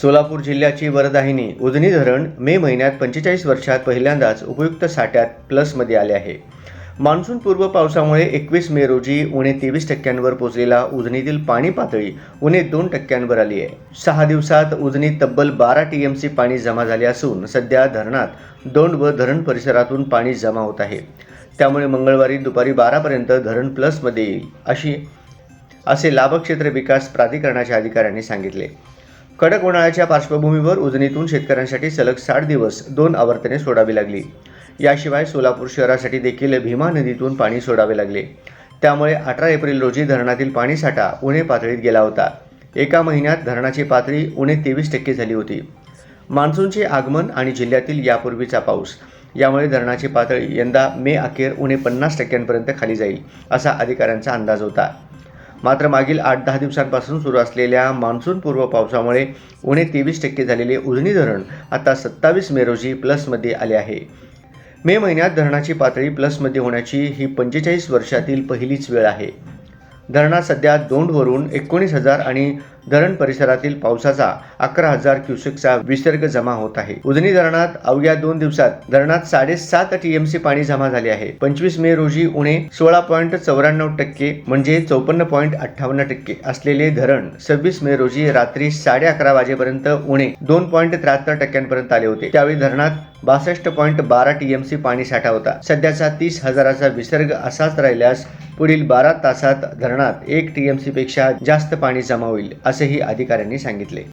सोलापूर जिल्ह्याची वरदाहिनी उजनी धरण मे महिन्यात पंचेचाळीस वर्षात पहिल्यांदाच उपयुक्त साठ्यात प्लसमध्ये आले आहे. मान्सून पूर्व पावसामुळे एकवीस मे रोजी उणे तेवीस टक्क्यांवर पोचलेला उजनीतील पाणी पातळी उणे दोन टक्क्यांवर आली आहे. सहा दिवसात उजनीत तब्बल बारा टी एम सी पाणी जमा झाले असून सध्या धरणात दोंड व धरण परिसरातून पाणी जमा होत आहे. त्यामुळे मंगळवारी दुपारी बारापर्यंत धरण प्लसमध्ये येईल अशी असे लाभक्षेत्र विकास प्राधिकरणाच्या अधिकाऱ्यांनी सांगितले. कडक उन्हाळ्याच्या पार्श्वभूमीवर उजनीतून शेतकऱ्यांसाठी सलग साठ दिवस दोन आवर्तने सोडावी लागली. याशिवाय सोलापूर शहरासाठी देखील भीमा नदीतून पाणी सोडावे लागले. त्यामुळे अठरा एप्रिल रोजी धरणातील पाणीसाठा उणे पातळीत गेला होता. एका महिन्यात धरणाची पातळी उणे तेवीस टक्के झाली होती. मान्सूनचे आगमन आणि जिल्ह्यातील यापूर्वीचा पाऊस यामुळे धरणाची पातळी यंदा मे अखेर उणे पन्नास टक्क्यांपर्यंत खाली जाईल असा अधिकाऱ्यांचा अंदाज होता. मात्र मागील आठ दहा दिवसांपासून सुरू असलेल्या मान्सूनपूर्व पावसामुळे उणे तेवीस टक्के झालेले उजनी धरण आता सत्तावीस मे रोजी प्लसमध्ये आले आहे. मे महिन्यात धरणाची पातळी प्लसमध्ये होण्याची ही पंचेचाळीस वर्षातील पहिलीच वेळ आहे. धरणात सध्या दोंडवरून एकोणीस हजार आणि धरण परिसरातील पावसाचा अकरा हजार क्युसेकचा विसर्ग जमा होत आहे. उजनी धरणात अवघ्या दोन दिवसात धरणात साडेसात टीएमसी पाणी जमा झाले आहे. पंचवीस मे रोजी उणे सोळा पॉईंट चौऱ्याण्णव टक्के म्हणजे चौपन्न पॉईंट अठ्ठावन्न टक्के असलेले धरण सव्वीस मे रोजी रात्री साडे अकरा वाजेपर्यंत उणे दोन पॉईंट त्र्याहत्तर टक्क्यांपर्यंत आले होते. त्यावेळी धरणात बासष्ट पॉईंट बारा टीएमसी पाणी साठा होता. सध्याचा तीस हजाराचा विसर्ग असाच राहिल्यास पुढील बारा तासात धरणात एक टीएमसी पेक्षा जास्त पाणी जमा होईल असेही अधिकाऱ्यांनी सांगितले.